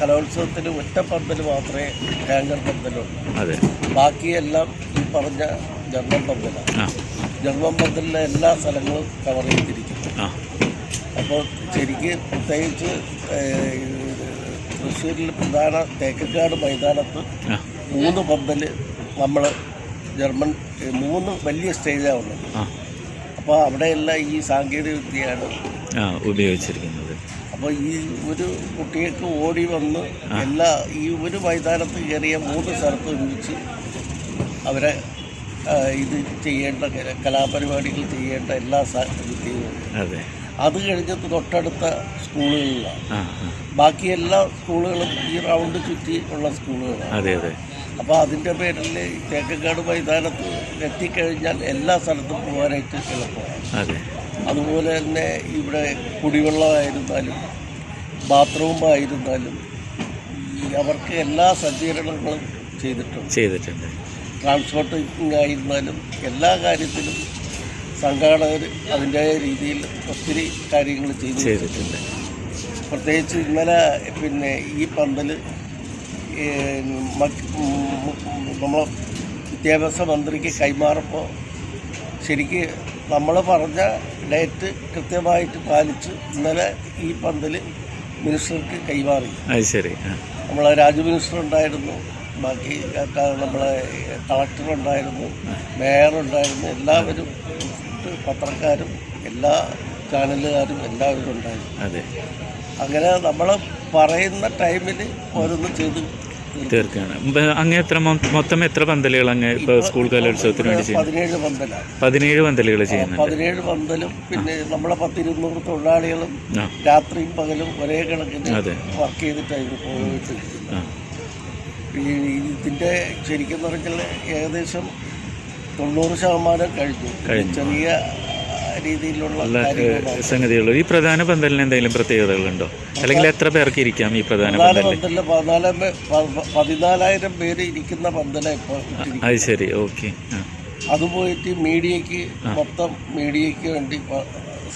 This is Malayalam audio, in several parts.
കലോത്സവത്തിന് ഒറ്റ പന്തൽ മാത്രമേ ഹാങ്കർ പന്തലുള്ളൂ അതെ. ബാക്കിയെല്ലാം ഈ പറഞ്ഞ ജർമ്മൻ ജന്മം ജർമ്മൻ പന്തലിലെ എല്ലാ സ്ഥലങ്ങളും കവർ ചെയ്തിരിക്കുന്നു. അപ്പോൾ ശരിക്ക് പ്രത്യേകിച്ച് തൃശ്ശൂരിൽ പ്രധാന തേക്കക്കാട് മൈതാനത്ത് മൂന്ന് പന്തൽ നമ്മൾ ജർമ്മൻ മൂന്ന് വലിയ സ്റ്റേജാണ് ഉള്ളത്. അപ്പോൾ അവിടെയെല്ലാം ഈ സാങ്കേതിക വിദ്യയാണ് ആ ഉപയോഗിച്ചിരിക്കുന്നത്. അപ്പോൾ ഈ ഒരു കുട്ടിയൊക്കെ ഓടി വന്ന് എല്ലാ ഈ ഒരു മൈതാനത്ത് കയറിയ മൂന്ന് സ്ഥലത്ത് ഒരുമിച്ച് അവരെ ഇത് ചെയ്യേണ്ട കല- കലാപരിപാടികൾ ചെയ്യേണ്ട എല്ലാ അതെ. അത് കഴിഞ്ഞ് തൊട്ടടുത്ത സ്കൂളുകളിലാണ്. ബാക്കി എല്ലാ സ്കൂളുകളും ഈ റൗണ്ട് ചുറ്റി ഉള്ള സ്കൂളുകളാണ്. അതെ അതെ. അപ്പോൾ അതിന്റെ പേരിൽ തേക്കക്കാട് മൈതാനത്ത് എത്തിക്കഴിഞ്ഞാൽ എല്ലാ സ്ഥലത്തും പോകാനായിട്ട് എളുപ്പമാണ് അതെ. അതുപോലെ തന്നെ ഇവിടെ കുടിവെള്ളമായിരുന്നാലും ബാത്റൂം ആയിരുന്നാലും അവർക്ക് എല്ലാ സജ്ജീകരണങ്ങളും ചെയ്തിട്ടുണ്ട്. ചെയ്തിട്ടുണ്ട്. ട്രാൻസ്പോർട്ടിംഗ് ആയിരുന്നാലും എല്ലാ കാര്യത്തിലും സംഘാടകർ അതിന്റെതായ രീതിയിൽ ഒത്തിരി കാര്യങ്ങൾ ചെയ്തു. ചെയ്തിട്ടുണ്ട്. പ്രത്യേകിച്ച് ഇന്നലെ പിന്നെ ഈ പന്തൽ നമ്മളെ വിദ്യാഭ്യാസ മന്ത്രിക്ക് കൈമാറുമ്പോൾ ശരിക്ക് നമ്മൾ പറഞ്ഞ ഡേറ്റ് കൃത്യമായിട്ട് പാലിച്ച് ഇന്നലെ ഈ പന്തൽ മിനിസ്റ്റർക്ക് കൈമാറി. ശരി നമ്മളെ രാജു മിനിസ്റ്റർ ഉണ്ടായിരുന്നു ബാക്കി നമ്മളെ കളക്ടർ ഉണ്ടായിരുന്നു മേയർ ഉണ്ടായിരുന്നു എല്ലാവരും പത്രക്കാരും എല്ലാ ചാനലുകാരും എല്ലാവരും ഉണ്ടായിരുന്നു. അതെ. അങ്ങനെ നമ്മൾ പറയുന്ന ടൈമിൽ ഓരോന്ന് ചെയ്ത്. തീർക്കും. തീർക്കാണ് ഇപ്പൊ അങ്ങ് എത്ര മൊത്തം എത്ര പന്തലുകൾ അങ്ങ് ഇപ്പൊ സ്കൂൾ കലോത്സവത്തിന് വേണ്ടി പതിനേഴ് പന്തലാണ് പതിനേഴ് പന്തലുകൾ ചെയ്യുന്നത് പതിനേഴ് പന്തലും പിന്നെ നമ്മളെ പത്തിരുന്നൂറ് തൊഴിലാളികളും രാത്രിയും പകലും ഒരേ കണക്കിന് വർക്ക് ചെയ്തിട്ടായിരുന്നു പോയിട്ട് ഇതിന്റെ ശരിക്കും പറഞ്ഞാൽ ഏകദേശം തൊണ്ണൂറ് ശതമാനം കഴിഞ്ഞു. ചെറിയ രീതിയിലുള്ള സംഗതികളുള്ളൂ ഈ പ്രധാന പന്തലിന് എന്തെങ്കിലും പ്രത്യേകതകളുണ്ടോ? അല്ലെങ്കിൽ എത്ര പേർക്ക് ഇരിക്കാം ഈ പ്രധാന പന്തലിൽ പതിനാലായിരം പേര് ഇരിക്കുന്ന പന്തല ഇപ്പോൾ അത് ശരി ഓക്കെ അത് പോയിട്ട് മീഡിയക്ക് മൊത്തം മീഡിയക്ക് വേണ്ടി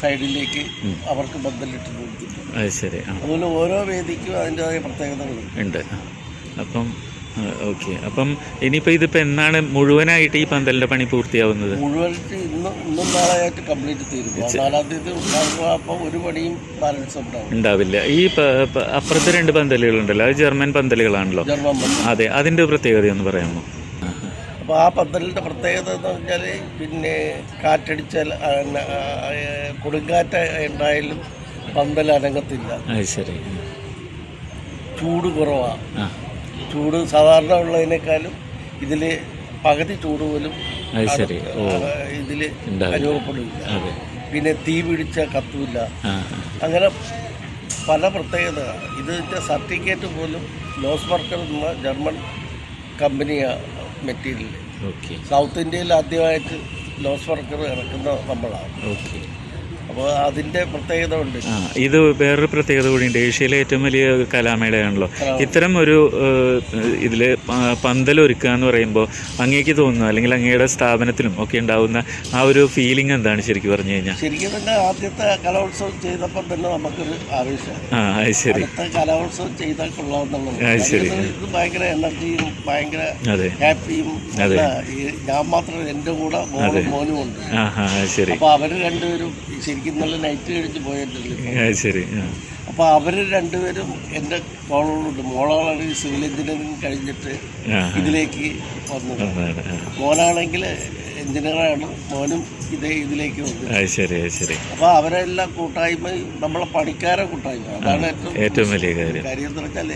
സൈഡിലേക്ക് അവർക്ക് ബന്ധലിട്ട് കൊടുത്തിട്ടുണ്ട്. അതുപോലെ ഓരോ വേദിക്കും അതിന്റെതായ പ്രത്യേകതകളുണ്ട് ഉണ്ട്. അപ്പം ഓക്കെ അപ്പം ഇനിയിപ്പോൾ ഇതിപ്പോൾ എന്നാണ് മുഴുവനായിട്ട് ഈ പന്തലിന്റെ പണി പൂർത്തിയാവുന്നത്? മുഴുവൻ ഇന്നും ഇന്നും നാളെയായിട്ട് കംപ്ലീറ്റ് തീരും നാലാം തീയതി ഉണ്ടാകുമ്പോൾ അപ്പോൾ ഒരു പണിയും ബാലൻസ് ഉണ്ടാവും. ഉണ്ടാവില്ല. ഈ അപ്പുറത്തെ രണ്ട് പന്തലുകളുണ്ടല്ലോ. അത് ജർമ്മൻ പന്തലുകളാണല്ലോ. അതെ അതിന്റെ പ്രത്യേകത ഒന്ന് പറയാമോ? അപ്പോൾ ആ പന്തലിന്റെ പ്രത്യേകത എന്ന് പറഞ്ഞാൽ പിന്നെ കാറ്റടിച്ചാൽ കൊടുങ്കാറ്റ ഉണ്ടായാലും പന്തൽ അനങ്ങത്തില്ല. ശരി. ചൂട് കുറവാണ് ചൂട് സാധാരണ ഉള്ളതിനേക്കാളും ഇതിൽ പകുതി ചൂട് പോലും ശരി. ഇതിൽ അനുഭവപ്പെടില്ല പിന്നെ തീ പിടിച്ച കത്തൂല്ല അങ്ങനെ പല പ്രത്യേകതകളാണ് ഇതിന്റെ സർട്ടിഫിക്കറ്റ് പോലും ലോസ് വർക്കർ എന്ന ജർമ്മൻ കമ്പനിയാണ് മെറ്റീരിയൽ ഓക്കെ. സൗത്ത് ഇന്ത്യയിൽ ആദ്യമായിട്ട് ലോസ് വർക്കർ ഇറക്കുന്ന നമ്മളാണ് ഓക്കെ. അപ്പോൾ അതിന്റെ പ്രത്യേകത ഉണ്ട്. ഇത് വേറൊരു പ്രത്യേകത കൂടിയുണ്ട്. ഏഷ്യയിലെ ഏറ്റവും വലിയ കലാമേളയാണല്ലോ. ഇത്തരം ഒരു ഇതിൽ പന്തൽ ഒരുക്കുക എന്ന് പറയുമ്പോൾ അങ്ങേക്ക് തോന്നുന്നു അല്ലെങ്കിൽ അങ്ങയുടെ സ്ഥാപനത്തിലും ഒക്കെ ഉണ്ടാവുന്ന ആ ഒരു ഫീലിംഗ് എന്താണ് ശരിക്കും പറഞ്ഞു കഴിഞ്ഞാൽ ശരിക്കും തന്നെ ആദ്യത്തെ കലോത്സവം ചെയ്തപ്പോൾ തന്നെ നമുക്കൊരു ആവേശമാണ് ആ അത് ശരി. കലോത്സവം ചെയ്താൽ കൊള്ളാമെന്നുള്ളത് ശരി. ഇത് ഭയങ്കര എനർജിയും ഭയങ്കര ഹാപ്പിയും അതെ. ഞാൻ മാത്രം എന്റെ കൂടെ മോനും ഉണ്ട്. അപ്പോൾ അവർ രണ്ടുപേരും ശരിക്കും നല്ല നൈറ്റ് കഴിച്ച് പോയിട്ടില്ല ശരി അപ്പോൾ അവർ രണ്ടുപേരും എന്റെ മോളോടുണ്ട്. മോളാണ് സിവിൽ എഞ്ചിനീയറിംഗ് കഴിഞ്ഞിട്ട് ഇതിലേക്ക് വന്നത്. മോനാണെങ്കിൽ എഞ്ചിനീയറാണ്. മോനും ഇതേ ഇതിലേക്ക് വന്നത് അത് ശരി ശരി. അപ്പോൾ അവരെല്ലാം കൂട്ടായ്മ നമ്മളെ പണിക്കാരെ കൂട്ടായ്മ. അതാണ് ഏറ്റവും ഏറ്റവും വലിയ കാര്യം. കാര്യം എന്ന് വെച്ചാൽ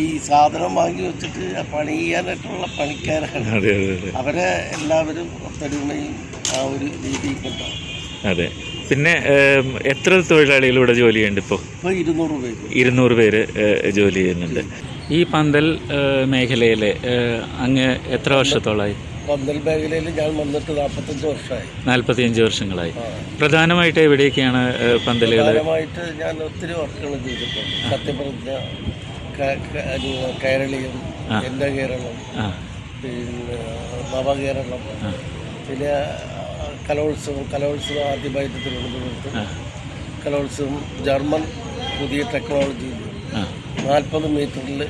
ഈ സാധനം വാങ്ങി വെച്ചിട്ട് പണി ചെയ്യാനായിട്ടുള്ള പണിക്കാരാണ്. അവരെ എല്ലാവരും ഒത്തൊരുമയും ആ ഒരു രീതിയിൽ കൊണ്ടാണ് അതെ. പിന്നെ എത്ര തൊഴിലാളികൾ ഇവിടെ ജോലി ചെയ്യുന്നുണ്ട് ഇപ്പോൾ ഇരുന്നൂറ് പേര്. ഇരുന്നൂറ് പേര് ജോലി ചെയ്യുന്നുണ്ട്. ഈ പന്തൽ മേഖലയിൽ അങ്ങ് എത്ര വർഷത്തോളമായി പന്തൽ മേഖലയിൽ ഞാൻ വന്നിട്ട് നാൽപ്പത്തഞ്ച് വർഷമായി. നാൽപ്പത്തിയഞ്ച് വർഷങ്ങളായി. പ്രധാനമായിട്ട് എവിടെയൊക്കെയാണ് പന്തലുകൾ പ്രധാനമായിട്ട് ഞാൻ ഒത്തിരി വർക്കുകൾ ചെയ്തിട്ടുണ്ട്. സത്യപ്രതിജ്ഞ കേരളീയം എന്റെ കേരളം പിന്നെ നവകേരളം പിന്നെ കലോത്സവം കലോത്സവം ആദ്യമായിട്ട് തിരുവനന്തപുരത്ത് കലോത്സവം ജർമ്മൻ പുതിയ ടെക്നോളജി നാൽപ്പത് മീറ്ററിൽ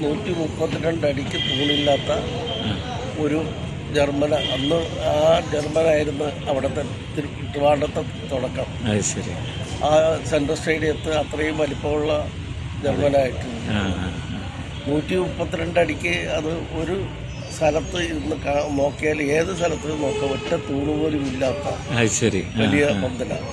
നൂറ്റി മുപ്പത്തിരണ്ട് അടിക്ക് തൂണില്ലാത്ത ഒരു ജർമ്മന. അന്ന് ആ ജർമ്മനായിരുന്നു അവിടുത്തെ ട്രിവാണ്ടത്തെ തുടക്കം. ശരി. ആ സെൻട്രൽ സ്റ്റേഡിയത്ത് അത്രയും വലിപ്പമുള്ള ജർമ്മനായിട്ട്. ആ ആ, ആ. നൂറ്റി മുപ്പത്തിരണ്ട് അടിക്ക് അത് ഒരു സ്ഥലത്ത് ഇന്ന് കാ- നോക്കിയാൽ ഏത് സ്ഥലത്ത് നോക്കാം. ഒറ്റ തൂണുപോലും ഇല്ലാത്ത വലിയ പന്തലാണ്.